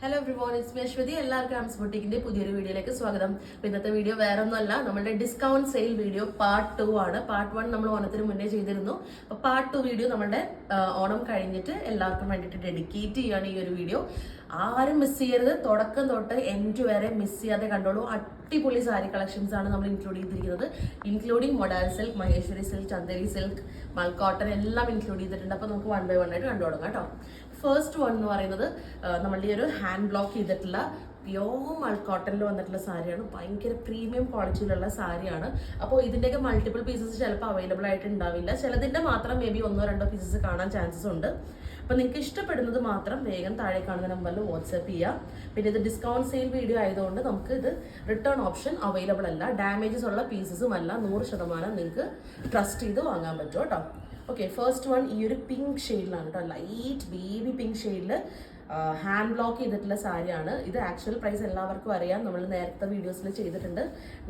Hello everyone it's me Ashwathy എല്ലാവർക്കും ആംസ് ബുട്ടിക്കിന്റെ പുതിയൊരു വീഡിയോയിലേക്ക് സ്വാഗതം. അപ്പൊ ഇന്നത്തെ വീഡിയോ വേറെ ഒന്നുമല്ല നമ്മുടെ discount sale video part two ആണ്. പാർട്ട് വൺ നമ്മൾ ഓണത്തിന് മുന്നേ ചെയ്തിരുന്നു. അപ്പൊ പാർട്ട് ടു വീഡിയോ നമ്മുടെ ഓണം കഴിഞ്ഞിട്ട് എല്ലാവർക്കും വേണ്ടിയിട്ട് ഡെഡിക്കേറ്റ് ചെയ്യുകയാണ് ഈ ഒരു വീഡിയോ ആരും മിസ് ചെയ്യരുത്. തുടക്കം തൊട്ട് എൻഡ് വരെ മിസ് ചെയ്യാതെ കണ്ടോളൂ. അടിപൊളി സാരി കളക്ഷൻസ് ആണ് നമ്മൾ ഇൻക്ലൂഡ് ചെയ്തിരിക്കുന്നത്. Including modal silk Maheshwari silk Chanderi silk mulcotton എല്ലാം ഇൻക്ലൂഡ് ചെയ്തിട്ടുണ്ട്. അപ്പോൾ നമുക്ക് വൺ ബൈ വൺ ആയിട്ട് കണ്ടു തുടങ്ങാം കേട്ടോ. ഫസ്റ്റ് വൺ എന്ന് പറയുന്നത് നമ്മളുടെ ഈ ഒരു ഹാൻഡ് ബ്ലോക്ക് ചെയ്തിട്ടുള്ള പ്യോർ മൾക്കോട്ടനിൽ വന്നിട്ടുള്ള സാരിയാണ്. ഭയങ്കര പ്രീമിയം ക്വാളിറ്റിയിലുള്ള സാരിയാണ്. അപ്പോൾ ഇതിന്റെയൊക്കെ മൾട്ടിപ്പിൾ പീസസ് ചിലപ്പോൾ അവൈലബിൾ ആയിട്ട് ഉണ്ടാവില്ല. ചിലതിന്റെ മാത്രം മേ ബി ഒന്നോ രണ്ടോ പീസസ് കാണാൻ ചാൻസസ് ഉണ്ട്. അപ്പോൾ നിങ്ങൾക്ക് ഇഷ്ടപ്പെടുന്നത് മാത്രം വേഗം താഴെ കാണുന്ന നമ്പറിൽ വാട്സപ്പ് ചെയ്യാം. പിന്നെ ഇത് ഡിസ്കൗണ്ട് സെയിൽ വീഡിയോ ആയതുകൊണ്ട് നമുക്ക് ഇത് റിട്ടേൺ ഓപ്ഷൻ അവൈലബിൾ അല്ല. ഡാമേജസ് ഉള്ള പീസസും അല്ല. നൂറ് ശതമാനം നിങ്ങൾക്ക് ട്രസ്റ്റ് ചെയ്ത് വാങ്ങാൻ പറ്റും കേട്ടോ. ഓക്കെ ഫസ്റ്റ് വൺ ഈ ഒരു പിങ്ക് ഷെയ്ഡിലാണ് കേട്ടോ. ലൈറ്റ് ബേബി പിങ്ക് ഷെയ്ഡിൽ ഹാൻഡ് ബ്ലോക്ക് ചെയ്തിട്ടുള്ള സാരിയാണ്. ഇത് ആക്ച്വൽ പ്രൈസ് എല്ലാവർക്കും അറിയാം. നമ്മൾ നേരത്തെ വീഡിയോസിൽ ചെയ്തിട്ടുണ്ട്.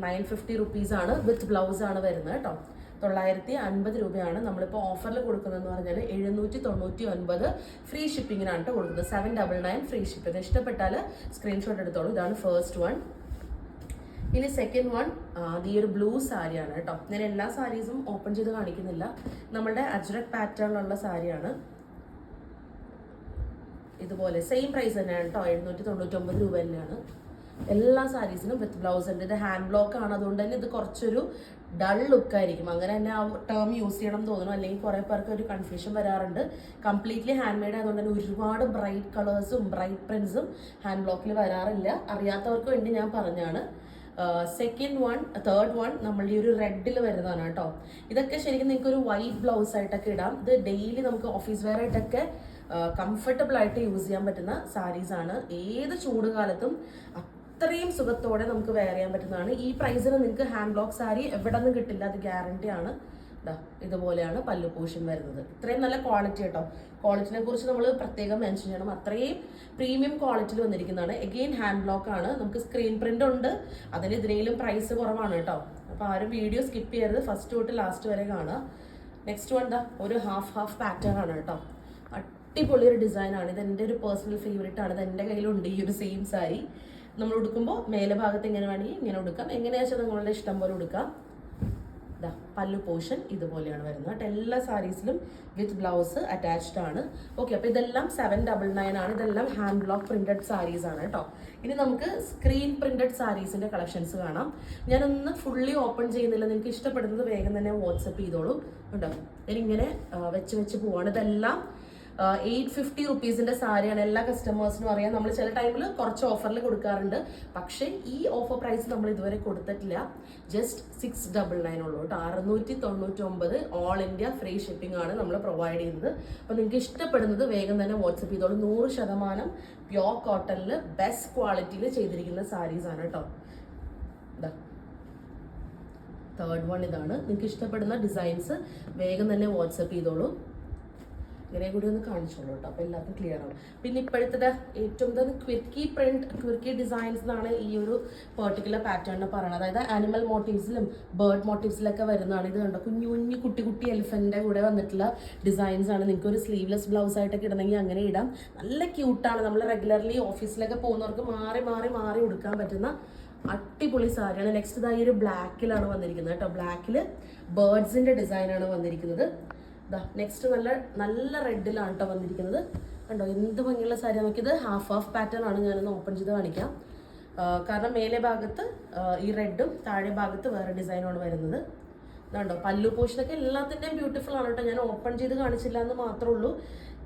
നയൻ ഫിഫ്റ്റി റുപ്പീസ് ആണ് വിത്ത് ബ്ലൗസ് ആണ് വരുന്നത് കേട്ടോ. തൊള്ളായിരത്തി അൻപത് രൂപയാണ് നമ്മളിപ്പോൾ ഓഫറിൽ കൊടുക്കുന്നതെന്ന് പറഞ്ഞാൽ എഴുന്നൂറ്റി തൊണ്ണൂറ്റി ഒൻപത് ഫ്രീ ഷിപ്പിങ്ങിനാണ് കേട്ടോ കൊടുക്കുന്നത് seven double nine free shipping ഇഷ്ടപ്പെട്ടാൽ സ്ക്രീൻഷോട്ട് എടുത്തോളൂ. ഇതാണ് ഫസ്റ്റ് വൺ ഇനി സെക്കൻഡ് വൺ ഈ ഒരു ബ്ലൂ സാരിയാണ് കേട്ടോ ഞാൻ എല്ലാ സാരീസും ഓപ്പൺ ചെയ്ത് കാണിക്കുന്നില്ല. നമ്മളുടെ അജ്രക് പാറ്റേണിലുള്ള സാരിയാണ്. ഇതുപോലെ സെയിം പ്രൈസ് തന്നെയാണ് കേട്ടോ എഴുന്നൂറ്റി തൊണ്ണൂറ്റൊമ്പത് രൂപ തന്നെയാണ്. എല്ലാ സാരീസിനും വിത്ത് ബ്ലൗസ് ഉണ്ട്. ഇത് ഹാൻഡ് ബ്ലോക്ക് ആണ്. അതുകൊണ്ട് തന്നെ ഇത് കുറച്ചൊരു ഡൾ ലുക്ക് ആയിരിക്കും. അങ്ങനെ തന്നെ ആ ടേം യൂസ് ചെയ്യണം തോന്നുന്നു. അല്ലെങ്കിൽ കുറേ പേർക്ക് ഒരു കൺഫ്യൂഷൻ വരാറുണ്ട്. കംപ്ലീറ്റ്ലി ഹാൻഡ് മെയ്ഡ് ആയതുകൊണ്ട് തന്നെ ഒരുപാട് ബ്രൈറ്റ് കളേഴ്സും ബ്രൈറ്റ് പ്രിൻസും ഹാൻഡ് ബ്ലോക്കിൽ വരാറില്ല. അറിയാത്തവർക്ക് വേണ്ടി ഞാൻ പറഞ്ഞാണ്. സെക്കൻഡ് വൺ തേർഡ് വൺ നമ്മളുടെ ഈ ഒരു റെഡിൽ വരുന്നതാണ് കേട്ടോ. ഇതൊക്കെ ശരിക്കും നിങ്ങൾക്ക് ഒരു വൈറ്റ് ബ്ലൗസ് ആയിട്ടൊക്കെ ഇടാം. ഇത് ഡെയിലി നമുക്ക് ഓഫീസ് വെയർ ആയിട്ടൊക്കെ കംഫർട്ടബിൾ ആയിട്ട് യൂസ് ചെയ്യാൻ പറ്റുന്ന സാരീസ് ആണ് ഏത് ചൂട് കാലത്തും അത്രയും സുഖത്തോടെ നമുക്ക് വെയർ ചെയ്യാൻ പറ്റുന്നതാണ്. ഈ പ്രൈസിന് നിങ്ങൾക്ക് ഹാൻഡ് ബ്ലോക്ക് സാരി എവിടെ നിന്നും കിട്ടില്ല. അത് ഗ്യാരണ്ടി ആണ്. ഇതുപോലെയാണ് പല്ലു പോഷൻ വരുന്നത്. ഇത്രയും നല്ല ക്വാളിറ്റി കേട്ടോ ക്വാളിറ്റിനെ കുറിച്ച് നമ്മൾ പ്രത്യേകം മെൻഷൻ ചെയ്യണം. അത്രയും പ്രീമിയം ക്വാളിറ്റിയിൽ വന്നിരിക്കുന്നതാണ്. എഗെയിൻ ഹാൻഡ് ബ്ലോക്ക് ആണ്. നമുക്ക് സ്ക്രീൻ പ്രിന്റ് ഉണ്ട്. അതിന് ഇതിനെങ്കിലും പ്രൈസ് കുറവാണ് കേട്ടോ അപ്പോൾ ആരും വീഡിയോ സ്കിപ്പ് ചെയ്യരുത്. ഫസ്റ്റ് തൊട്ട് ലാസ്റ്റ് വരെ കാണുക. നെക്സ്റ്റ് വൺ എന്താ ഒരു ഹാഫ് ഹാഫ് പാറ്റേൺ ആണ് കേട്ടോ അടിപൊളി ഒരു ഡിസൈൻ ആണ്. ഇത് എന്റെ ഒരു പേഴ്സണൽ ഫേവറേറ്റ് ആണ്. ഇത് എന്റെ കയ്യിലുണ്ട് ഈ ഒരു സെയിം സാരി നമ്മൾ ഉടുക്കുമ്പോൾ മേലെ ഭാഗത്ത് എങ്ങനെ വേണമെങ്കിൽ ഇങ്ങനെ ഉടുക്കാം. എങ്ങനെയാ വെച്ചാൽ നിങ്ങളുടെ ഇഷ്ടം പോലെ ഉടുക്കാം. പല്ലു പോർഷൻ ഇതുപോലെയാണ് വരുന്നത് കേട്ടോ. എല്ലാ സാരീസിലും വിത്ത് ബ്ലൗസ് അറ്റാച്ച്ഡ് ആണ്. ഓക്കെ അപ്പോൾ ഇതെല്ലാം സെവൻ ഡബിൾ നയൻ ആണ്. ഇതെല്ലാം ഹാൻഡ് ബ്ലോക്ക് പ്രിന്റഡ് സാരീസ് ആണ് കേട്ടോ. ഇനി നമുക്ക് സ്ക്രീൻ പ്രിന്റഡ് സാരീസിന്റെ കളക്ഷൻസ് കാണാം. ഞാനൊന്ന് ഫുള്ളി ഓപ്പൺ ചെയ്യുന്നില്ല. നിങ്ങൾക്ക് ഇഷ്ടപ്പെടുന്നത് വേഗം തന്നെ വാട്സപ്പ് ചെയ്തോളൂ. കേട്ടോ ഞാനിങ്ങനെ വെച്ച് വെച്ച് പോവാണ്. ഇതെല്ലാം എയ്റ്റ് ഫിഫ്റ്റി റുപ്പീസിന്റെ സാരിയാണ് എല്ലാ കസ്റ്റമേഴ്സിനും അറിയാം. നമ്മൾ ചില ടൈമിൽ കുറച്ച് ഓഫറിൽ കൊടുക്കാറുണ്ട്. പക്ഷേ ഈ ഓഫർ പ്രൈസ് നമ്മൾ ഇതുവരെ കൊടുത്തിട്ടില്ല. ജസ്റ്റ് സിക്സ് ഡബിൾ നയൻ ഉള്ളൂ കേട്ടോ. അറുന്നൂറ്റി തൊണ്ണൂറ്റി ഒമ്പത് ഓൾ ഇന്ത്യ ഫ്രീ ഷിപ്പിംഗ് ആണ് നമ്മൾ പ്രൊവൈഡ് ചെയ്യുന്നത്. അപ്പോൾ നിങ്ങൾക്ക് ഇഷ്ടപ്പെടുന്നത് വേഗം തന്നെ വാട്സപ്പ് ചെയ്തോളൂ. നൂറ് ശതമാനം പ്യോർ കോട്ടണിൽ ബെസ്റ്റ് ക്വാളിറ്റിയിൽ ചെയ്തിരിക്കുന്ന സാരീസ് ആണ് കേട്ടോ. തേർഡ് വൺ ഇതാണ്. നിങ്ങൾക്ക് ഇഷ്ടപ്പെടുന്ന ഡിസൈൻസ് വേഗം തന്നെ വാട്സപ്പ് ചെയ്തോളൂ. ഇങ്ങനെ കൂടി ഒന്ന് കാണിച്ചോളൂ കേട്ടോ. അപ്പോൾ എല്ലാവർക്കും ക്ലിയർ ആവും. പിന്നെ ഇപ്പോഴത്തെ ഏറ്റവും തന്നെ ക്വിർക്കി പ്രിന്റ് ക്വിർക്കി ഡിസൈൻസ് എന്നാണ് ഈ ഒരു പെർട്ടിക്കുലർ പാറ്റേണിന് പറയുന്നത് അതായത് ആനിമൽ മോട്ടീവ്സിലും ബേർഡ് മോട്ടീവ്സിലൊക്കെ വരുന്നതാണ് ഇത് കണ്ടോ. കുഞ്ഞു കുഞ്ഞു കുട്ടി കുട്ടി എലിഫന്റിന്റെ കൂടെ വന്നിട്ടുള്ള ഡിസൈൻസ് ആണ്. നിങ്ങൾക്ക് ഒരു സ്ലീവ്ലെസ് ബ്ലൗസ് ആയിട്ടൊക്കെ ഇടണമെങ്കിൽ അങ്ങനെ ഇടാം. നല്ല ക്യൂട്ടാണ് നമ്മൾ റെഗുലർലി ഓഫീസിലൊക്കെ പോകുന്നവർക്ക് മാറി മാറി മാറി ഉടുക്കാൻ പറ്റുന്ന അടിപൊളി സാരിയാണ്. നെക്സ്റ്റ് ഇതായി ഒരു ബ്ലാക്കിലാണ് വന്നിരിക്കുന്നത് കേട്ടോ. ബ്ലാക്കിൽ ബേർഡ്സിന്റെ ഡിസൈനാണ് വന്നിരിക്കുന്നത്. ദാ നെക്സ്റ്റ് നല്ല നല്ല റെഡിലാണ് കേട്ടോ വന്നിരിക്കുന്നത്. കണ്ടോ എന്ത് ഭംഗിയുള്ള സാരി നമുക്കിത് ഹാഫ് ഹാഫ് പാറ്റേൺ ആണ് ഞാനൊന്ന് ഓപ്പൺ ചെയ്ത് കാണിക്കാം. കാരണം മേലെ ഭാഗത്ത് ഈ റെഡും താഴെ ഭാഗത്ത് വേറെ ഡിസൈനാണ് വരുന്നത്. ഇതുണ്ടോ പല്ലു പോഷനൊക്കെ എല്ലാത്തിന്റെയും ബ്യൂട്ടിഫുൾ ആണ് കേട്ടോ ഞാൻ ഓപ്പൺ ചെയ്ത് കാണിച്ചില്ല എന്ന് മാത്രമേ ഉള്ളൂ.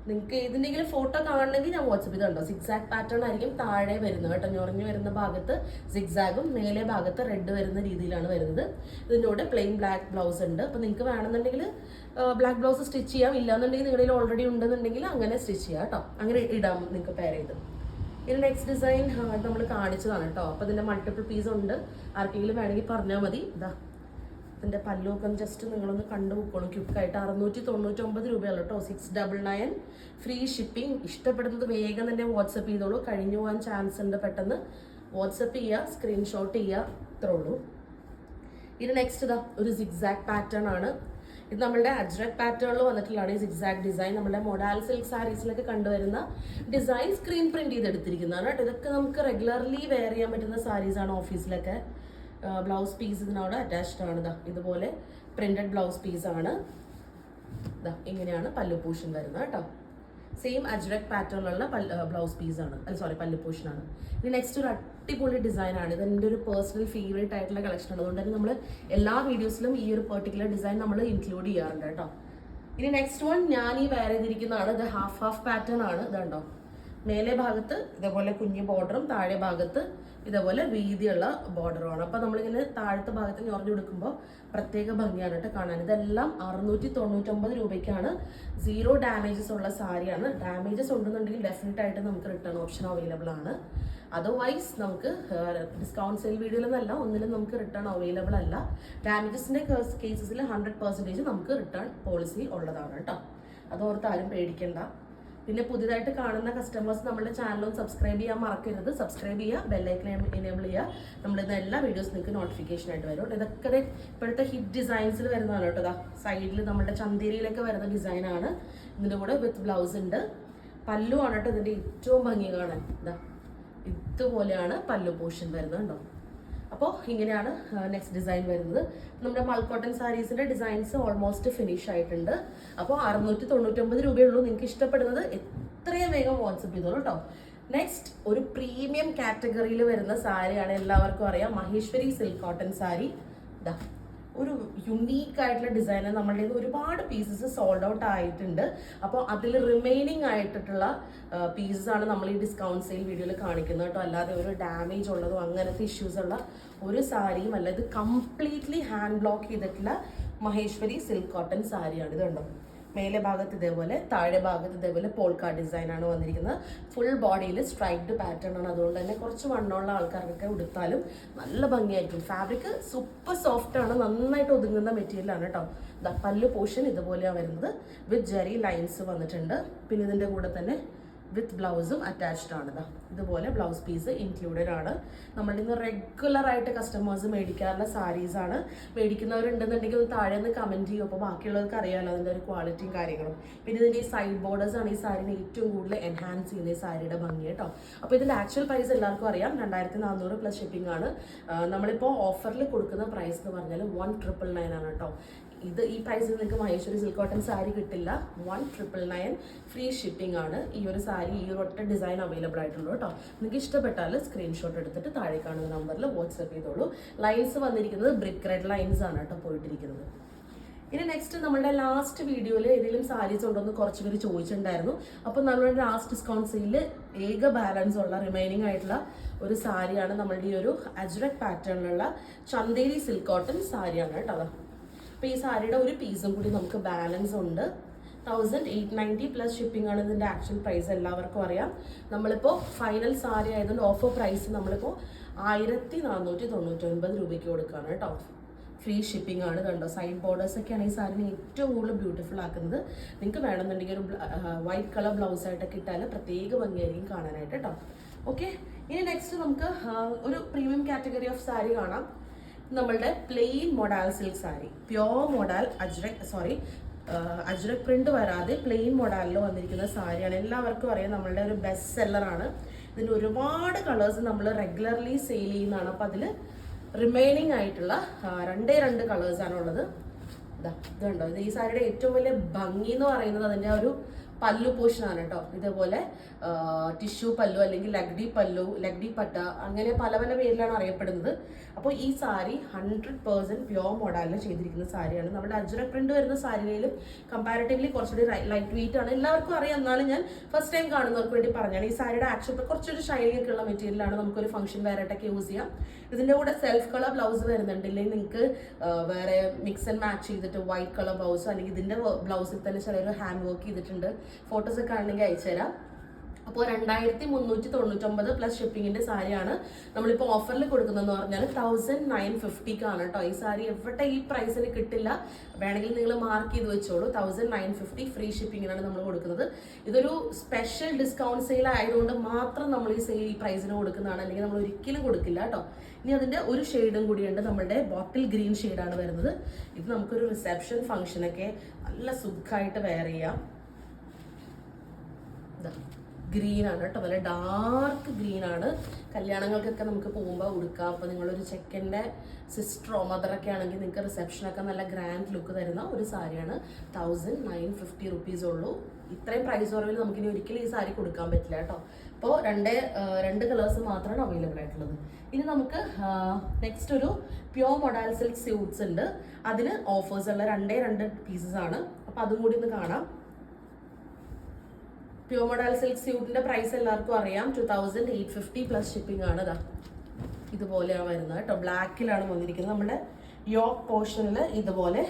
നിങ്ങൾക്ക് ഏതിന്റെങ്കിലും ഫോട്ടോ കാണണമെങ്കിൽ ഞാൻ വാട്സപ്പ് ചെയ്തുണ്ടോ സിക്സാഗ് പാറ്റേൺ ആയിരിക്കും താഴെ വരുന്നത് കേട്ടോ. ഞൊറഞ്ഞു വരുന്ന ഭാഗത്ത് സിക്സാഗും മേലെ ഭാഗത്ത് റെഡ് വരുന്ന രീതിയിലാണ് വരുന്നത്. ഇതിന്റെ കൂടെ പ്ലെയിൻ ബ്ലാക്ക് ബ്ലൗസ് ഉണ്ട്. അപ്പോൾ നിങ്ങൾക്ക് വേണമെന്നുണ്ടെങ്കിൽ ബ്ലാക്ക് ബ്ലൗസ് സ്റ്റിച്ച് ചെയ്യാം. ഇല്ലാന്നുണ്ടെങ്കിൽ നിങ്ങളുടെ ഓൾറെഡി ഉണ്ടെന്നുണ്ടെങ്കിൽ അങ്ങനെ സ്റ്റിച്ച് ചെയ്യാം കേട്ടോ. അങ്ങനെ ഇടാം നിങ്ങൾക്ക് പെയർ ചെയ്ത്. ഇതിന് നെക്സ്റ്റ് ഡിസൈൻ നമ്മൾ കാണിച്ചതാണ് കേട്ടോ. അപ്പോൾ ഇതിന്റെ മൾട്ടിപ്പിൾ പീസ് ഉണ്ട്. ആർക്കെങ്കിലും വേണമെങ്കിൽ പറഞ്ഞാൽ മതി. ഇതാ ഇതിന്റെ പല്ലുമൊക്കെ ജസ്റ്റ് നിങ്ങളൊന്ന് കണ്ടു നോക്കണം ക്യുക്കായിട്ട് അറുന്നൂറ്റി തൊണ്ണൂറ്റൊമ്പത് രൂപയല്ല കേട്ടോ six double nine free shipping ഇഷ്ടപ്പെടുന്നത് വേഗം തന്നെ വാട്സപ്പ് ചെയ്തോളൂ. കഴിഞ്ഞു പോകാൻ ചാൻസ് ഉണ്ട് പെട്ടെന്ന്. വാട്സപ്പ് ചെയ്യുക സ്ക്രീൻഷോട്ട് ചെയ്യുക ഇത്രേ ഉള്ളൂ. ഇത് നെക്സ്റ്റ് ഇതാ ഒരു സിക്സാക്ട് പാറ്റേൺ ആണ്. ഇത് നമ്മുടെ അജ്രക് പാറ്റേണിൽ വന്നിട്ടുള്ളതാണ് ഈ സിക്സാക്ട് ഡിസൈൻ നമ്മുടെ മൊഡാൽ സിൽക്ക് സാരീസിലൊക്കെ കണ്ടുവരുന്ന ഡിസൈൻ സ്ക്രീൻ പ്രിന്റ് ചെയ്തെടുത്തിരിക്കുന്നതാണ് കേട്ടോ ഇതൊക്കെ നമുക്ക് റെഗുലർലി വെയർ ചെയ്യാൻ പറ്റുന്ന സാരീസാണ് ഓഫീസിലൊക്കെ ബ്ലൗസ് പീസ് ഇതിനോട് അറ്റാച്ച്ഡ് ആണ്. ഇതാ ഇതുപോലെ പ്രിന്റഡ് ബ്ലൗസ് പീസാണ് ഇതാ ഇങ്ങനെയാണ് പല്ലു പൂഷൻ വരുന്നത് കേട്ടോ. സെയിം അജ്രക് പാറ്റേണിലുള്ള ബ്ലൗസ് പീസാണ് അല്ല സോറി പല്ലു പൂഷനാണ് ഇനി നെക്സ്റ്റ് ഒരു അടിപൊളി ഡിസൈനാണ് ഇത് എന്റെ ഒരു പേഴ്സണൽ ഫേവറേറ്റ് ആയിട്ടുള്ള കളക്ഷൻ ആണ് അതുകൊണ്ട് തന്നെ നമ്മൾ എല്ലാ വീഡിയോസിലും ഈ ഒരു പെർട്ടിക്കുലർ ഡിസൈൻ നമ്മൾ ഇൻക്ലൂഡ് ചെയ്യാറുണ്ട് കേട്ടോ. ഇനി നെക്സ്റ്റ് വൺ ഞാൻ ഈ വെയർ ചെയ്തിരിക്കുന്നതാണ്. ഇത് ഹാഫ് ഹാഫ് പാറ്റേൺ ആണ്. ഇതുണ്ടോ. മേലെ ഭാഗത്ത് ഇതേപോലെ കുഞ്ഞു ബോർഡറും താഴെ ഭാഗത്ത് ഇതേപോലെ വീതിയുള്ള ബോർഡറുമാണ് അപ്പോൾ നമ്മളിങ്ങനെ താഴത്തെ ഭാഗത്ത് ഞൊറഞ്ഞു കൊടുക്കുമ്പോൾ പ്രത്യേക ഭംഗിയാണ് കേട്ടോ കാണാൻ. ഇതെല്ലാം അറുന്നൂറ്റി തൊണ്ണൂറ്റൊമ്പത് രൂപയ്ക്കാണ്. സീറോ ഡാമേജസ് ഉള്ള സാരിയാണ്. ഡാമേജസ് ഉണ്ടെന്നുണ്ടെങ്കിൽ ഡെഫിനറ്റ് ആയിട്ട് നമുക്ക് റിട്ടേൺ ഓപ്ഷൻ അവൈലബിൾ ആണ്. അതർവൈസ് നമുക്ക് ഡിസ്കൗണ്ട് സെയിൽ വീഡിയോയിലൊന്നല്ല ഒന്നിലും നമുക്ക് റിട്ടേൺ അവൈലബിൾ അല്ല. ഡാമേജസിന്റെ കേസസിൽ ഹൺഡ്രഡ് പെർസെന്റേജ് നമുക്ക് റിട്ടേൺ പോളിസി ഉള്ളതാണ് കേട്ടോ. അതോർത്ത് ആരും പേടിക്കണ്ട. പിന്നെ പുതിയതായിട്ട് കാണുന്ന കസ്റ്റമേഴ്സ് നമ്മുടെ ചാനലും സബ്സ്ക്രൈബ് ചെയ്യാൻ മറക്കരുത്. സബ്സ്ക്രൈബ് ചെയ്യുക ബെല്ലൈക്കൻ എനേബിൾ ചെയ്യുക. നമ്മളിന്ന് എല്ലാ വീഡിയോസ് നിങ്ങൾക്ക് നോട്ടിഫിക്കേഷൻ ആയിട്ട് വരും ഇതൊക്കെ ഇപ്പോഴത്തെ ഹിറ്റ് ഡിസൈൻസിൽ വരുന്നതാണ് കേട്ടോ. ഇതാ സൈഡിൽ നമ്മുടെ ചന്തേരിയിലൊക്കെ വരുന്ന ഡിസൈനാണ് ഇതിന്റെ കൂടെ വിത്ത് ബ്ലൗസ് ഉണ്ട്. പല്ലു ആണ് കേട്ടോ ഇതിന്റെ ഏറ്റവും ഭംഗി കാണാൻ. ഇതാ ഇതുപോലെയാണ് പല്ലു പോർഷൻ വരുന്നത് കേട്ടോ. അപ്പോൾ ഇങ്ങനെയാണ് നെക്സ്റ്റ് ഡിസൈൻ വരുന്നത്. നമ്മുടെ മൾക്കോട്ടൺ സാരീസിന്റെ ഡിസൈൻസ് ഓൾമോസ്റ്റ് ഫിനിഷ് ആയിട്ടുണ്ട്. അപ്പോൾ അറുന്നൂറ്റി തൊണ്ണൂറ്റൊമ്പത് രൂപയുള്ളൂ നിങ്ങൾക്ക് ഇഷ്ടപ്പെടുന്നത്. എത്രയും വേഗം വാട്സപ്പ് ചെയ്തോളൂ കേട്ടോ നെക്സ്റ്റ് ഒരു പ്രീമിയം കാറ്റഗറിയിൽ വരുന്ന സാരിയാണ് എല്ലാവർക്കും അറിയാം. മഹേശ്വരി സിൽക്ക് കോട്ടൺ സാരി ഇതാ ഒരു യുണീക്ക് ആയിട്ടുള്ള ഡിസൈനർ നമ്മളുടെ ഒരുപാട് പീസസ് സോൾഡ് ഔട്ട് ആയിട്ടുണ്ട്. അപ്പോൾ അതിൽ റിമൈനിങ് ആയിട്ടുള്ള പീസസ് ആണ് നമ്മൾ ഈ ഡിസ്കൗണ്ട് സെയിൽ വീഡിയോയിൽ കാണിക്കുന്നത് കേട്ടോ. അല്ലാതെ ഒരു ഡാമേജ് ഉള്ളതോ അങ്ങനത്തെ ഇഷ്യൂസ് ഉള്ള ഒരു സാരിയും അല്ല. ഇത് കംപ്ലീറ്റ്ലി ഹാൻഡ് ബ്ലോക്ക് ചെയ്തിട്ടുള്ള മഹേശ്വരി സിൽക്ക് കോട്ടൺ സാരിയാണ്. ഇത് മേലെ ഭാഗത്ത് ഇതേപോലെ താഴെ ഭാഗത്ത് ഇതേപോലെ പോൾക്കാ ഡിസൈനാണ് വന്നിരിക്കുന്നത്. ഫുൾ ബോഡിയിൽ സ്ട്രൈക്ഡ് പാറ്റേൺ ആണ്. അതുകൊണ്ട് തന്നെ കുറച്ച് വണ്ണമുള്ള ആൾക്കാർക്കൊക്കെ ഉടുത്താലും നല്ല ഭംഗിയായിരിക്കും. ഫാബ്രിക് സൂപ്പർ സോഫ്റ്റ് ആണ്. നന്നായിട്ട് ഒതുങ്ങുന്ന മെറ്റീരിയലാണ് കേട്ടോ പല്ല് പോർഷൻ ഇതുപോലെയാണ് വരുന്നത്. വിത്ത് ജെറി ലൈൻസ് വന്നിട്ടുണ്ട്. പിന്നെ ഇതിന്റെ കൂടെ തന്നെ വിത്ത് ബ്ലൗസും അറ്റാച്ച്ഡ് ആണ് ഇതുപോലെ ബ്ലൗസ് പീസ് ഇൻക്ലൂഡഡ് ആണ്. നമ്മളുടെ റെഗുലർ ആയിട്ട് കസ്റ്റമേഴ്സ് മേടിക്കാറുള്ള സാരീസ് ആണ്. മേടിക്കുന്നവരുണ്ടെന്നുണ്ടെങ്കിൽ ഒന്ന് താഴെ നിന്ന് കമന്റ് ചെയ്യും. അപ്പോൾ ബാക്കിയുള്ളവർക്ക് അറിയാമല്ലോ അതിന്റെ ഒരു ക്വാളിറ്റിയും കാര്യങ്ങളും. പിന്നെ ഇതിന്റെ ഈ സൈഡ് ബോർഡേഴ്സ് ആണ് ഈ സാരിനെ ഏറ്റവും കൂടുതൽ എൻഹാൻസ് ചെയ്യുന്ന ഈ സാരിയുടെ ഭംഗി കേട്ടോ അപ്പോൾ ഇതിന്റെ ആക്ച്വൽ പ്രൈസ് എല്ലാവർക്കും അറിയാം. രണ്ടായിരത്തി നാനൂറ് പ്ലസ് ഷിപ്പിംഗ് ആണ് നമ്മളിപ്പോൾ ഓഫറിൽ കൊടുക്കുന്ന പ്രൈസ് എന്ന് പറഞ്ഞാൽ വൺ ട്രിപ്പിൾ നയൻ ആണ് കേട്ടോ ഇത് ഈ പ്രൈസിൽ നിങ്ങൾക്ക് മഹേശ്വരി സിൽക്ക് കോട്ടൺ സാരി കിട്ടില്ല. One triple nine free shipping ആണ്. ഈ ഒരു സാരി ഈ ഒരു ഒറ്റ ഡിസൈൻ അവൈലബിൾ ആയിട്ടുള്ളൂ കേട്ടോ. നിങ്ങൾക്ക് ഇഷ്ടപ്പെട്ടാൽ സ്ക്രീൻഷോട്ട് എടുത്തിട്ട് താഴെ കാണുന്ന നമ്പറിൽ വാട്സപ്പ് ചെയ്തോളൂ. ലൈൻസ് വന്നിരിക്കുന്നത് ബ്രിക്ക് റെഡ് ലൈൻസ് ആണ് കേട്ടോ പോയിട്ടിരിക്കുന്നത്. ഇനി നെക്സ്റ്റ് നമ്മുടെ ലാസ്റ്റ് വീഡിയോയിൽ ഏതെങ്കിലും സാരീസ് ഉണ്ടോന്ന് കുറച്ച് പേര് ചോദിച്ചിട്ടുണ്ടായിരുന്നു. അപ്പോൾ നമ്മളുടെ ലാസ്റ്റ് ഡിസ്കൗണ്ട് സെയിൽ ഏക ബാലൻസ് ഉള്ള റിമൈനിങ് ആയിട്ടുള്ള ഒരു സാരിയാണ് നമ്മളുടെ ഈ ഒരു അജ്രക് പാറ്റേണിലുള്ള ചന്തേരി സിൽക്ക് കോട്ടൺ സാരിയാണ് കേട്ടോ. അപ്പോൾ ഈ സാരിയുടെ ഒരു പീസും കൂടി നമുക്ക് ബാലൻസ് ഉണ്ട്. Thousand eight ninety plus shipping ആണ് ഇതിന്റെ ആക്ച്വൽ പ്രൈസ് എല്ലാവർക്കും അറിയാം. നമ്മളിപ്പോൾ ഫൈനൽ സാരി ആയതുകൊണ്ട് ഓഫർ പ്രൈസ് നമ്മളിപ്പോൾ ആയിരത്തി നാനൂറ്റി തൊണ്ണൂറ്റൊൻപത് രൂപയ്ക്ക് കൊടുക്കുകയാണ് കേട്ടോ. ഫ്രീ ഷിപ്പിംഗ് ആണ് കണ്ടോ. സൈഡ് ബോർഡേഴ്സ് ഒക്കെയാണ് ഈ സാരിനെ ഏറ്റവും കൂടുതൽ ബ്യൂട്ടിഫുൾ ആക്കുന്നത്. നിങ്ങൾക്ക് വേണമെന്നുണ്ടെങ്കിൽ ഒരു വൈറ്റ് കളർ ബ്ലൗസ് ആയിട്ടൊക്കെ ഇട്ടാൽ പ്രത്യേക ഭംഗിയായിരിക്കും കാണാനായിട്ട് കേട്ടോ. ഓക്കെ ഇനി നെക്സ്റ്റ് നമുക്ക് ഒരു പ്രീമിയം കാറ്റഗറി ഓഫ് സാരി കാണാം. നമ്മളുടെ plain modal silk sari pure modal ajrak sorry ajrak print വരാതെ പ്ലെയിൻ മൊഡാലിൽ വന്നിരിക്കുന്ന സാരിയാണ്. എല്ലാവർക്കും അറിയാം നമ്മളുടെ ഒരു ബെസ്റ്റ് സെല്ലറാണ് ഇതിന് ഒരുപാട് കളേഴ്സ് നമ്മൾ റെഗുലർലി സെയിൽ ചെയ്യുന്നതാണ്. അപ്പോൾ അതിൽ റിമൈനിങ് ആയിട്ടുള്ള രണ്ടേ രണ്ട് കളേഴ്സാണ് ഉള്ളത്. ഇതാ ഇത് ഇത് ഈ സാരിയുടെ ഏറ്റവും വലിയ ഭംഗി എന്ന് പറയുന്നത് അതിന്റെ ഒരു പല്ലു പോർഷനാണ് കേട്ടോ ഇതേപോലെ ടിഷ്യൂ പല്ലു അല്ലെങ്കിൽ ലഗ്ഡി പല്ലു ലഗ്ഡി പട്ട അങ്ങനെ പല പല പേരിലാണ് അറിയപ്പെടുന്നത്. അപ്പോൾ ഈ സാരി ഹൺഡ്രഡ് പേഴ്സന്റ് പ്യോർ മോഡലിൽ ചെയ്തിരിക്കുന്ന സാരിയാണ്. നമ്മുടെ അജുര പ്രിന്റ് വരുന്ന സാരിയിലും കമ്പാരിറ്റീവ്ലി കുറച്ചുകൂടി ലൈറ്റ് വെയിറ്റ് ആണ്. എല്ലാവർക്കും അറിയാം. എന്നാലും ഞാൻ ഫസ്റ്റ് ടൈം കാണുന്നവർക്ക് വേണ്ടി പറഞ്ഞാണ്. ഈ സാരിയുടെ ആക്ച്വൽ കുറച്ചൊരു ഷൈനിങ് ഒക്കെ ഉള്ള മെറ്റീരിയലാണ് നമുക്കൊരു ഫംഗ്ഷൻ വെയറായിട്ടൊക്കെ യൂസ് ചെയ്യാം. ഇതിന്റെ കൂടെ സെൽഫ് കളർ ബ്ലൗസ് വരുന്നുണ്ട്. ഇല്ലെങ്കിൽ നിങ്ങൾക്ക് വേറെ മിക്സ് ആൻഡ് മാച്ച് ചെയ്തിട്ട് വൈറ്റ് കളർ ബ്ലൗസ് അല്ലെങ്കിൽ ഇതിന്റെ ബ്ലൗസിൽ തന്നെ ചെറിയൊരു ഹാൻഡ് വർക്ക് ചെയ്തിട്ടുണ്ട്. ഫോട്ടോസ് ഒക്കെ ആണെങ്കിൽ അയച്ചുതരാം അപ്പോൾ രണ്ടായിരത്തി മുന്നൂറ്റി തൊണ്ണൂറ്റൊമ്പത് പ്ലസ് ഷിപ്പിങ്ങിന്റെ സാരിയാണ് നമ്മളിപ്പോൾ ഓഫറിൽ കൊടുക്കുന്നതെന്ന് പറഞ്ഞാൽ തൗസൻഡ് നയൻ ഫിഫ്റ്റിക്കാണ് കേട്ടോ ഈ സാരി എവിടെ ഈ പ്രൈസിന് കിട്ടില്ല. വേണമെങ്കിൽ നിങ്ങൾ മാർക്ക് ചെയ്ത് വെച്ചോളൂ. തൗസൻഡ് നയൻ ഫിഫ്റ്റി ഫ്രീ ഷിപ്പിങ്ങിനാണ് നമ്മൾ കൊടുക്കുന്നത്. ഇതൊരു സ്പെഷ്യൽ ഡിസ്കൗണ്ട് സെയിൽ ആയതുകൊണ്ട് മാത്രം നമ്മൾ ഈ സെയിൽ ഈ പ്രൈസിന് കൊടുക്കുന്നതാണ്. അല്ലെങ്കിൽ നമ്മൾ ഒരിക്കലും കൊടുക്കില്ല കേട്ടോ ഇനി അതിന്റെ ഒരു ഷെയ്ഡും കൂടിയുണ്ട്. നമ്മുടെ ബോട്ടിൽ ഗ്രീൻ ഷെയ്ഡാണ് വരുന്നത്. ഇത് നമുക്കൊരു റിസപ്ഷൻ ഫംഗ്ഷനൊക്കെ നല്ല സുഖമായിട്ട് വെയർ ചെയ്യാം. ഗ്രീൻ ആണ് കേട്ടോ. നല്ല ഡാർക്ക് ഗ്രീൻ ആണ് കല്യാണങ്ങൾക്കൊക്കെ നമുക്ക് പോകുമ്പോൾ ഉടുക്കാം. അപ്പോൾ നിങ്ങളൊരു ചെക്കന്റെ സിസ്റ്ററോ മദറൊക്കെ ആണെങ്കിൽ നിങ്ങൾക്ക് റിസപ്ഷനൊക്കെ നല്ല ഗ്രാൻഡ് ലുക്ക് തരുന്ന ഒരു സാരിയാണ്. തൗസൻഡ് നയൻ ഫിഫ്റ്റി റുപ്പീസ് ഉള്ളൂ. ഇത്രയും പ്രൈസ് കുറവിൽ നമുക്കിനി ഒരിക്കലും ഈ സാരി കൊടുക്കാൻ പറ്റില്ല കേട്ടോ. അപ്പോൾ രണ്ട് രണ്ട് കളേഴ്സ് മാത്രമാണ് അവൈലബിൾ ആയിട്ടുള്ളത്. ഇനി നമുക്ക് നെക്സ്റ്റ് ഒരു പ്യോർ മൊഡാൽ സിൽക്ക് സ്യൂട്ട്സ് ഉണ്ട്. അതിന് ഓഫേഴ്സ് ഉള്ള രണ്ടേ രണ്ട് പീസസ് ആണ്. അപ്പോൾ അതും കൂടി ഒന്ന് കാണാം. പ്യൂർ മോഡൽ സിൽക്ക് സ്യൂട്ടിന്റെ പ്രൈസ് എല്ലാവർക്കും അറിയാം. Two thousand eight fifty plus shipping ആണ് ഇതാ ഇതുപോലെയാണ് വരുന്നത് കേട്ടോ. ബ്ലാക്കിലാണ് വന്നിരിക്കുന്നത്. നമ്മുടെ യോക്ക് പോർഷനിൽ ഇതുപോലെ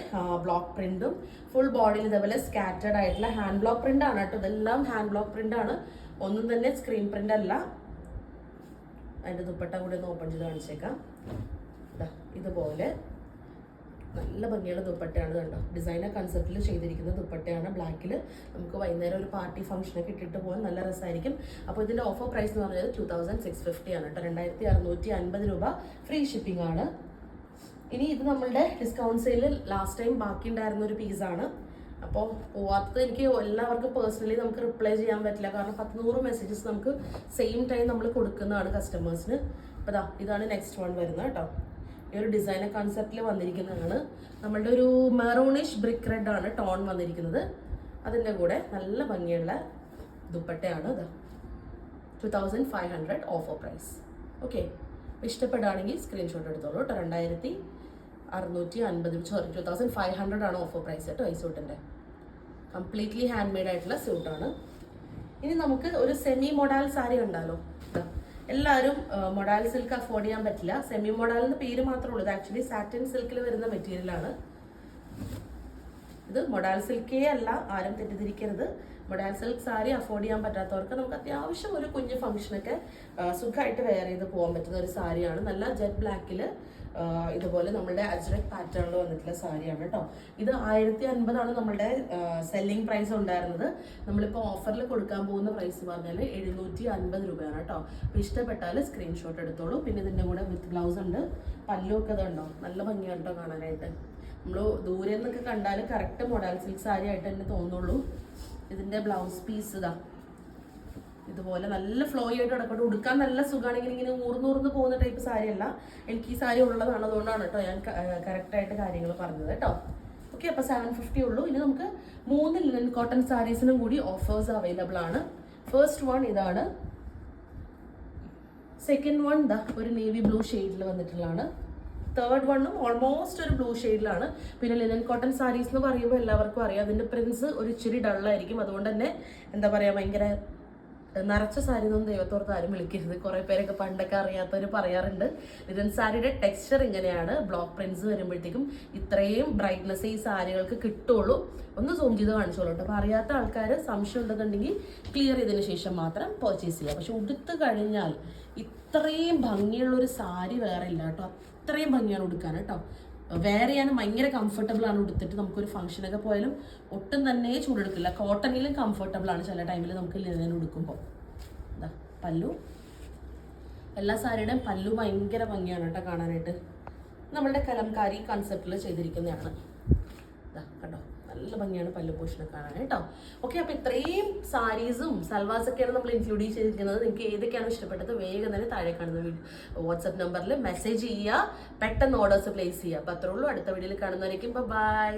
ബ്ലോക്ക് പ്രിന്റും ഫുൾ ബോഡിയിൽ ഇതേപോലെ സ്കാറ്റേഡ് ആയിട്ടുള്ള ഹാൻഡ് ബ്ലോക്ക് പ്രിന്റ് ആണ് കേട്ടോ. ഇതെല്ലാം ഹാൻഡ് ബ്ലോക്ക് പ്രിന്റ് ആണ്. ഒന്നും തന്നെ സ്ക്രീൻ പ്രിന്റ് അല്ല. അതിന്റെ ദുപ്പട്ട കൂടി ഒന്ന് ഓപ്പൺ ചെയ്ത് കാണിച്ചേക്കാം. ഇതുപോലെ നല്ല ഭംഗിയുള്ള ദുപ്പട്ടയാണ് കണ്ടോ? ഡിസൈനർ കൺസെപ്റ്റിൽ ചെയ്തിരിക്കുന്ന ദുപ്പട്ടയാണ്. ബ്ലാക്കിൽ നമുക്ക് വൈകുന്നേരം ഒരു പാർട്ടി ഫംഗ്ഷനൊക്കെ ഇട്ടിട്ട് പോകാൻ നല്ല രസമായിരിക്കും അപ്പോൾ ഇതിന്റെ ഓഫർ പ്രൈസ് എന്ന് പറഞ്ഞത് ടു തൗസൻഡ് സിക്സ് ഫിഫ്റ്റി ആണ് കേട്ടോ. രണ്ടായിരത്തി അറുന്നൂറ്റി അൻപത് രൂപ ഫ്രീ ഷിപ്പിംഗ് ആണ്. ഇനി ഇത് നമ്മളുടെ ഡിസ്കൗണ്ട് സെയിലിൽ ലാസ്റ്റ് ടൈം ബാക്കി ഉണ്ടായിരുന്ന ഒരു പീസാണ് അപ്പോൾ പോവാത്തത് എനിക്ക് എല്ലാവർക്കും പേഴ്സണലി നമുക്ക് റിപ്ലൈ ചെയ്യാൻ പറ്റില്ല. കാരണം പത്ത് നൂറ് മെസ്സേജസ് നമുക്ക് സെയിം ടൈം നമ്മൾ കൊടുക്കുന്നതാണ് കസ്റ്റമേഴ്സിന് അപ്പോൾ ഇതാണ് നെക്സ്റ്റ് വൺ വരുന്നത് കേട്ടോ. ഈ ഒരു ഡിസൈനർ കൺസെപ്റ്റിൽ വന്നിരിക്കുന്നതാണ്. നമ്മളുടെ ഒരു മെറൂണിഷ് ബ്രിക്ക് റെഡ് ആണ് ടോൺ വന്നിരിക്കുന്നത്. അതിന്റെ കൂടെ നല്ല ഭംഗിയുള്ള ദുപ്പട്ടയാണ് ഇത്. Two thousand five hundred offer price okay ഇഷ്ടപ്പെടുകയാണെങ്കിൽ സ്ക്രീൻഷോട്ട് എടുത്തോളൂ കേട്ടോ. രണ്ടായിരത്തി അറുന്നൂറ്റി അൻപത് sorry two thousand five hundred ആണ് ഓഫർ പ്രൈസ് കേട്ടോ ഈ സൂട്ടിന്റെ കംപ്ലീറ്റ്ലി ഹാൻഡ് മെയ്ഡ് ആയിട്ടുള്ള സ്യൂട്ടാണ് ഇനി നമുക്ക് ഒരു സെമി മോഡൽ സാരി ഉണ്ടല്ലോ. എല്ലാവരും മൊഡാൽ സിൽക്ക് അഫോർഡ് ചെയ്യാൻ പറ്റില്ല. സെമി മൊഡാൽ എന്ന പേര് മാത്രമേ ഉള്ളൂ. ഇത് ആക്ച്വലി സാറ്റിൻ സിൽക്കിൽ വരുന്ന മെറ്റീരിയലാണ് ഇത് മൊഡാൽ സിൽക്കേ അല്ല ആരും തെറ്റിദ്ധരിക്കരുത്. മൊഡാൽ സിൽക്ക് സാരി അഫോർഡ് ചെയ്യാൻ പറ്റാത്തവർക്ക് നമുക്ക് അത്യാവശ്യം ഒരു കുഞ്ഞ് ഫംഗ്ഷനൊക്കെ സുഖമായിട്ട് വെയർ ചെയ്ത് പോകാൻ പറ്റുന്ന ഒരു സാരിയാണ്. നല്ല ജെറ്റ് ബ്ലാക്കിൽ ഇതുപോലെ നമ്മുടെ അജ്രക് പാറ്റേണിൽ വന്നിട്ടുള്ള സാരിയാണ് കേട്ടോ ഇത് ആയിരത്തി അൻപതാണ് നമ്മളുടെ സെല്ലിംഗ് പ്രൈസ് ഉണ്ടായിരുന്നത്. നമ്മളിപ്പോൾ ഓഫറിൽ കൊടുക്കാൻ പോകുന്ന പ്രൈസ് പറഞ്ഞാൽ എഴുന്നൂറ്റി അൻപത് രൂപയാണ് കേട്ടോ അപ്പോൾ ഇഷ്ടപ്പെട്ടാൽ സ്ക്രീൻഷോട്ട് എടുത്തോളൂ. പിന്നെ ഇതിന്റെ കൂടെ വിത്ത് ബ്ലൗസ് ഉണ്ട്. പല്ലുമൊക്കെ ഇതുണ്ടോ നല്ല ഭംഗിയാണ് കേട്ടോ കാണാനായിട്ട്. നമ്മൾ ദൂരെ നിന്നൊക്കെ കണ്ടാൽ കറക്റ്റ് മോഡൽ സിൽക്ക് സാരി ആയിട്ട് തന്നെ തോന്നുള്ളൂ. ഇതിന്റെ ബ്ലൗസ് പീസ് ഇതാ. ഇതുപോലെ നല്ല ഫ്ലോ ആയിട്ട് കിടക്കട്ടെ. ഉടുക്കാൻ നല്ല സുഖമാണെങ്കിൽ ഇങ്ങനെ ഊർന്നൂർന്ന് പോകുന്ന ടൈപ്പ് സാരി അല്ല. എനിക്ക് ഈ സാരി ഉള്ളതാണ്. അതുകൊണ്ടാണ് കേട്ടോ ഞാൻ കറക്റ്റായിട്ട് കാര്യങ്ങൾ പറഞ്ഞത് കേട്ടോ ഓക്കെ അപ്പോൾ സെവൻ ഫിഫ്റ്റി ഉള്ളൂ. ഇനി നമുക്ക് മൂന്ന് ലിനൻ കോട്ടൺ സാരീസിനും കൂടി ഓഫേഴ്സ് അവൈലബിൾ ആണ്. ഫസ്റ്റ് വൺ ഇതാണ്. സെക്കൻഡ് വൺ ദാ ഒരു നേവി ബ്ലൂ ഷെയ്ഡിൽ വന്നിട്ടുള്ളതാണ്. തേർഡ് വണ്ണും ഓൾമോസ്റ്റ് ഒരു ബ്ലൂ ഷെയ്ഡിലാണ് പിന്നെ ലിനൻ കോട്ടൺ സാരീസ് എന്ന് പറയുമ്പോൾ എല്ലാവർക്കും അറിയാം. അതിന്റെ പ്രിൻസ് ഒരു ഇച്ചിരി ഡള്ളായിരിക്കും അതുകൊണ്ട് തന്നെ എന്താ പറയുക ഭയങ്കര നിറച്ച സാരി ഒന്നും ദൈവത്തോർത്ത് ആരും വിളിക്കരുത്. കുറേ പേരൊക്കെ പണ്ടൊക്കെ അറിയാത്തവർ പറയാറുണ്ട്. ലിനൻ സാരിയുടെ ടെക്സ്ചർ ഇങ്ങനെയാണ്. ബ്ലോക്ക് പ്രിന്റ്സ് വരുമ്പോഴത്തേക്കും ഇത്രയും ബ്രൈറ്റ്നെസ് ഈ സാരികൾക്ക് കിട്ടുള്ളൂ. ഒന്ന് സൂം ചെയ്ത് കാണിച്ചോളൂ കേട്ടോ അപ്പോൾ അറിയാത്ത ആൾക്കാർ സംശയം ഉണ്ടെന്നുണ്ടെങ്കിൽ ക്ലിയർ ചെയ്തതിന് ശേഷം മാത്രം പർച്ചേസ് ചെയ്യുക പക്ഷെ ഉടുത്ത് കഴിഞ്ഞാൽ ഇത്രയും ഭംഗിയുള്ള ഒരു സാരി വേറെ ഇല്ല കേട്ടോ അത്രയും ഭംഗിയാണ് ഉടുക്കാൻ കേട്ടോ വെയർ ചെയ്യാനും ഭയങ്കര കംഫർട്ടബിൾ ആണ് ഉടുത്തിട്ട് നമുക്കൊരു ഫംഗ്ഷനൊക്കെ പോയാലും ഒട്ടും തന്നെ ചൂടെടുക്കില്ല. കോട്ടണിലും കംഫർട്ടബിൾ ആണ് ചില ടൈമിൽ നമുക്ക് ലിനൻ ഉടുക്കുമ്പോൾ ഇതാ പല്ലു. എല്ലാ സാരിയുടെയും പല്ലു ഭയങ്കര ഭംഗിയാണ് കേട്ടോ കാണാനായിട്ട്. നമ്മളുടെ കലംകാരി കൺസെപ്റ്റിൽ ചെയ്തിരിക്കുന്നതാണ്. ഇതാ കണ്ടോ? നല്ല ഭംഗിയാണ് പല്ലു പോഷനെ കാണാൻ കേട്ടോ. ഓക്കെ അപ്പോൾ ഇത്രയും സാരീസും സൽവാസ് ഒക്കെയാണ് നമ്മൾ ഇൻക്ലൂഡ് ചെയ്തിരിക്കുന്നത്. നിങ്ങൾക്ക് ഏതൊക്കെയാണ് ഇഷ്ടപ്പെട്ടത് വേഗം തന്നെ താഴെ കാണുന്ന വീഡിയോ വാട്സപ്പ് നമ്പറിൽ മെസ്സേജ് ചെയ്യുക. പെട്ടെന്ന് ഓർഡേഴ്സ് പ്ലേസ് ചെയ്യുക. അപ്പോൾ അത്രേ ഉള്ളൂ. അടുത്ത വീഡിയോയിൽ കാണുന്നവരേക്കും. ബൈ